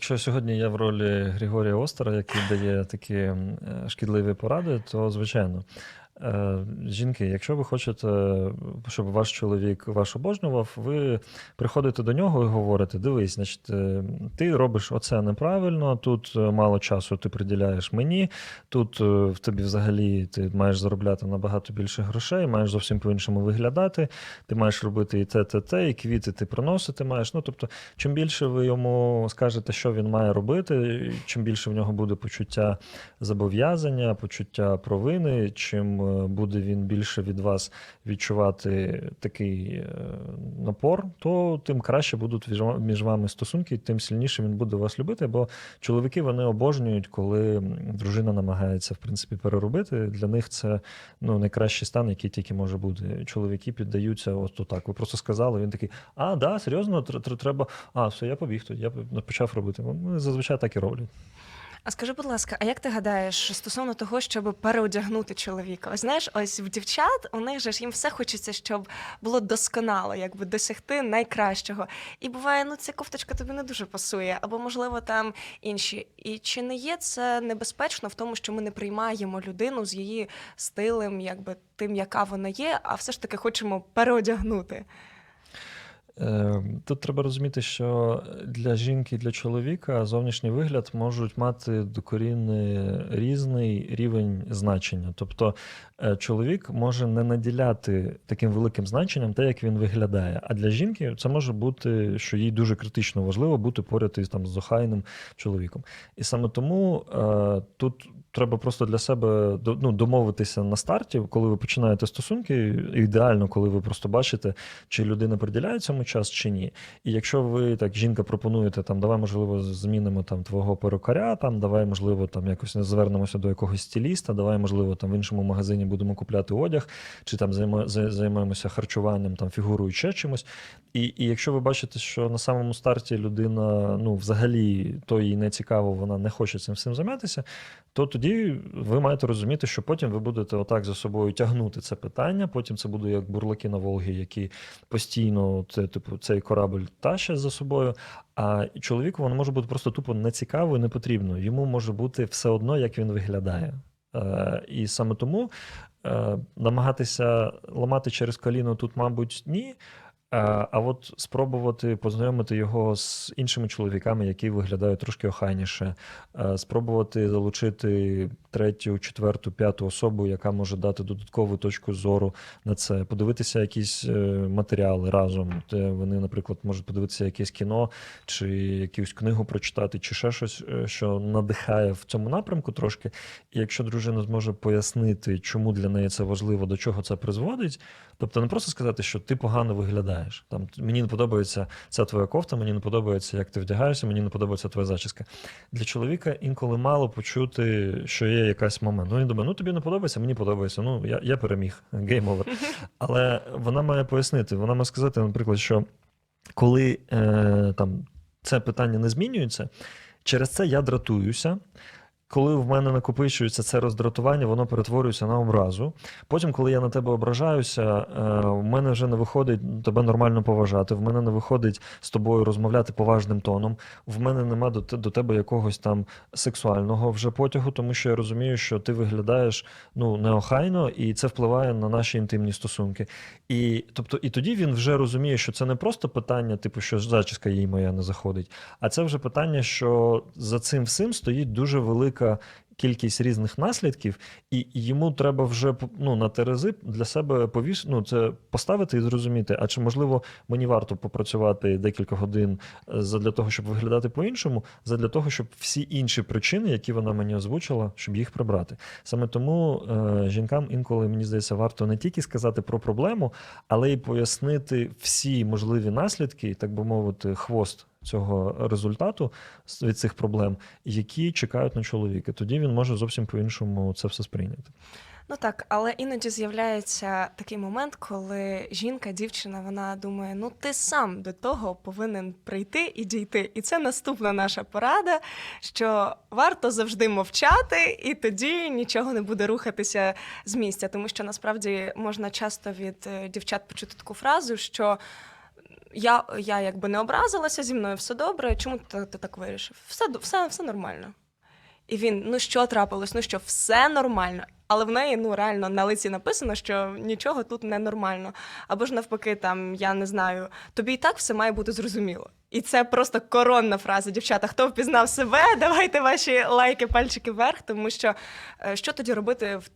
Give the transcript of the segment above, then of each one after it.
якщо сьогодні я в ролі Григорія Остера, який дає такі е, шкідливі поради, то звичайно. Е, Жінки, якщо ви хочете, щоб ваш чоловік вас обожнював, ви приходите до нього і говорите: дивись, значить, е, ти робиш оце неправильно, тут е, мало часу ти приділяєш мені, тут в тобі взагалі ти маєш заробляти набагато більше грошей, маєш зовсім по-іншому виглядати, ти маєш робити і те, те, те, і квіти ти приносити маєш. Ну, тобто, чим більше ви йому скажете, що він має робити, чим більше в нього буде почуття зобов'язання, почуття провини, чим буде він більше від вас відчувати такий е, напор, то тим краще будуть між вами стосунки, тим сильніше він буде вас любити. Бо чоловіки вони обожнюють, коли дружина намагається в принципі переробити. Для них це ну найкращий стан, який тільки може бути. Чоловіки піддаються, от так. Ви просто сказали. Він такий: а, да, серйозно, тр- тр- треба. А, все, я побіг тут. Я почав робити. Вони зазвичай так і роблять. А скажи, будь ласка, а як ти гадаєш стосовно того, щоб переодягнути чоловіка? Ось знаєш, ось в дівчат у них же ж їм все хочеться, щоб було досконало, якби досягти найкращого. І буває, ну ця кофточка тобі не дуже пасує, або можливо там інші. І чи не є це небезпечно в тому, що ми не приймаємо людину з її стилем, якби тим, яка вона є, а все ж таки хочемо переодягнути? Е, Тут треба розуміти, що для жінки і для чоловіка зовнішній вигляд можуть мати докорінний різний рівень значення. Тобто е, чоловік може не наділяти таким великим значенням те, як він виглядає. А для жінки це може бути, що їй дуже критично важливо бути поряд із там з охайним чоловіком. І саме тому е, тут треба просто для себе ну, домовитися на старті, коли ви починаєте стосунки. Ідеально, коли ви просто бачите, чи людина приділяє цьому час, чи ні. І якщо ви так, жінка пропонуєте, там давай, можливо, змінимо там твого перукаря, там давай, можливо, там якось звернемося до якогось стиліста, давай, можливо, там в іншому магазині будемо купляти одяг, чи там займаємося харчуванням, там фігурою ще чимось. І, і якщо ви бачите, що на самому старті людина, ну, взагалі, то їй не цікаво, вона не хоче цим всім займатися, то тоді ви маєте розуміти, що потім ви будете отак за собою тягнути це питання. Потім це буде як бурлаки на Волгі, які постійно це, типу, цей корабль тащать за собою. А чоловіку воно може бути просто тупо нецікаво і не потрібно. Йому може бути все одно, як він виглядає. Е, і саме тому е, намагатися ламати через коліно тут, мабуть, ні. А, а от спробувати познайомити його з іншими чоловіками, які виглядають трошки охайніше, е, спробувати залучити третю, четверту, п'яту особу, яка може дати додаткову точку зору на це, подивитися якісь е, матеріали разом, де вони, наприклад, можуть подивитися якесь кіно, чи якусь книгу прочитати, чи ще щось, е, що надихає в цьому напрямку трошки. І якщо дружина зможе пояснити, чому для неї це важливо, до чого це призводить, тобто не просто сказати, що ти погано виглядаєш. Там мені не подобається ця твоя кофта, мені не подобається, як ти вдягаєшся, мені не подобається твоя зачіска. Для чоловіка інколи мало почути, що є якась момент. Ну він думає, ну тобі не подобається, мені подобається. Ну я, я переміг, гейм овер. Але вона має пояснити, вона має сказати, наприклад, що коли е, там це питання не змінюється, через це я дратуюся. Коли в мене накопичується це роздратування, воно перетворюється на образу. Потім, коли я на тебе ображаюся, е, в мене вже не виходить тебе нормально поважати, в мене не виходить з тобою розмовляти поважним тоном, в мене нема до, до тебе якогось там сексуального вже потягу, тому що я розумію, що ти виглядаєш ну, неохайно, і це впливає на наші інтимні стосунки. І, тобто, і тоді він вже розуміє, що це не просто питання, типу, що зачіска їй моя не заходить, а це вже питання, що за цим всім стоїть дуже велика кількість різних наслідків, і йому треба вже ну, на терези для себе повіш... ну, це поставити і зрозуміти, а чи можливо мені варто попрацювати декілька годин е, задля того, щоб виглядати по-іншому, задля того, щоб всі інші причини, які вона мені озвучила, щоб їх прибрати. Саме тому е, жінкам інколи мені здається, варто не тільки сказати про проблему, але й пояснити всі можливі наслідки, так би мовити, хвост цього результату від цих проблем, які чекають на чоловіка. Тоді він може зовсім по-іншому це все сприйняти. Ну так, але іноді з'являється такий момент, коли жінка, дівчина, вона думає: ну ти сам до того повинен прийти і дійти. І це наступна наша порада, що варто завжди мовчати, і тоді нічого не буде рухатися з місця. Тому що насправді можна часто від е, дівчат почути таку фразу, що. Я, я якби не образилася, зі мною все добре. Чому ти, ти так вирішив? Все, все, все нормально. І він: ну що трапилось? Ну що, все нормально. Але в неї ну реально на лиці написано, що нічого тут не нормально. Або ж навпаки, там я не знаю, тобі і так все має бути зрозуміло. І це просто коронна фраза. Дівчата, хто впізнав себе, давайте ваші лайки, пальчики вверх, тому що е, що тоді робити в,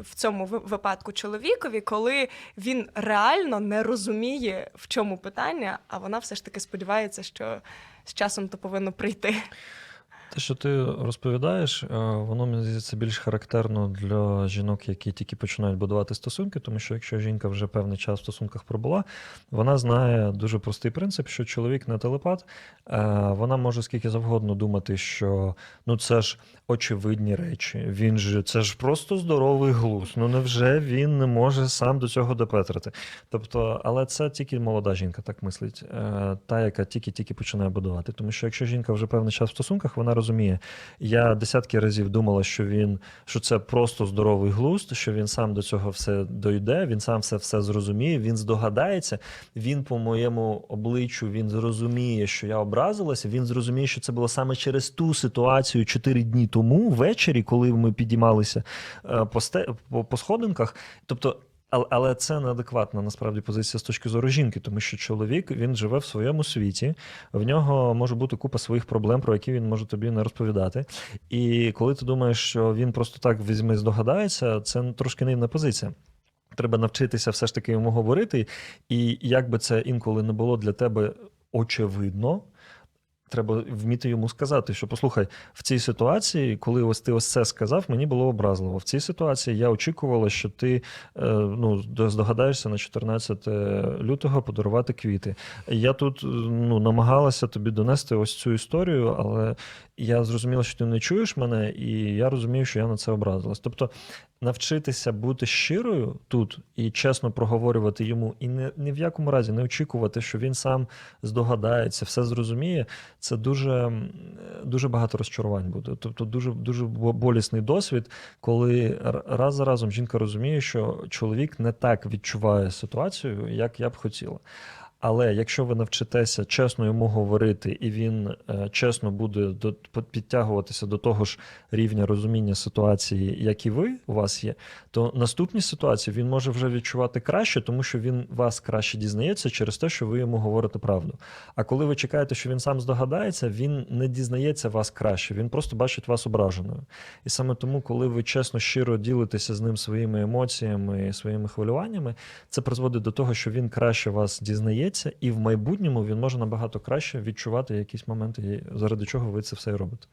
в, цьому випадку чоловікові, коли він реально не розуміє, в чому питання, а вона все ж таки сподівається, що з часом то повинно прийти. Те, що ти розповідаєш, е, воно мені здається більш характерно для жінок, які тільки починають будувати стосунки, тому що якщо жінка вже певний час в стосунках пробула, вона знає дуже простий принцип, що чоловік не телепат, е, вона може скільки завгодно думати, що ну це ж очевидні речі, він же це ж просто здоровий глузд. Ну невже він не може сам до цього допетрити? Тобто, але це тільки молода жінка так мислить, е, та, яка тільки-тільки починає будувати. Тому що якщо жінка вже певний час в стосунках, вона розуміє. Я десятки разів думала, що він що це просто здоровий глузд, що він сам до цього все дойде, він сам все все зрозуміє, він здогадається. Він по моєму обличчю він зрозуміє, що я образилася. Він зрозуміє, що це було саме через ту ситуацію чотири дні тому, ввечері, коли ми підіймалися е, по, сходинках. Тобто. Але, це неадекватна насправді позиція з точки зору жінки, тому що чоловік він живе в своєму світі, в нього може бути купа своїх проблем, про які він може тобі не розповідати. І коли ти думаєш, що він просто так візьме і здогадається, це трошки наївна позиція. Треба навчитися все ж таки йому говорити, і як би це інколи не було для тебе очевидно. Треба вміти йому сказати, що послухай, в цій ситуації, коли ось ти ось це сказав, мені було образливо. В цій ситуації я очікувала, що ти е, ну, здогадаєшся на 14 лютого подарувати квіти. Я тут е, ну, намагалася тобі донести ось цю історію, але я зрозуміла, що ти не чуєш мене, і я розумію, що я на це образилась. Тобто навчитися бути щирою тут і чесно проговорювати йому, і не, ні в якому разі не очікувати, що він сам здогадається, все зрозуміє. Це дуже, дуже багато розчарувань буде. Тобто, дуже, дуже болісний досвід, коли раз за разом жінка розуміє, що чоловік не так відчуває ситуацію, як я б хотіла. Але якщо ви навчитеся чесно йому говорити, і він е, чесно буде до, підтягуватися до того ж рівня розуміння ситуації, як і ви у вас є, то наступні ситуації він може вже відчувати краще, тому що він вас краще дізнається через те, що ви йому говорите правду. А коли ви чекаєте, що він сам здогадається, він не дізнається вас краще, він просто бачить вас ображеною. І саме тому, коли ви чесно, щиро ділитеся з ним своїми емоціями, своїми хвилюваннями, це призводить до того, що він краще вас дізнається, і в майбутньому він може набагато краще відчувати якісь моменти, заради чого ви це все робите.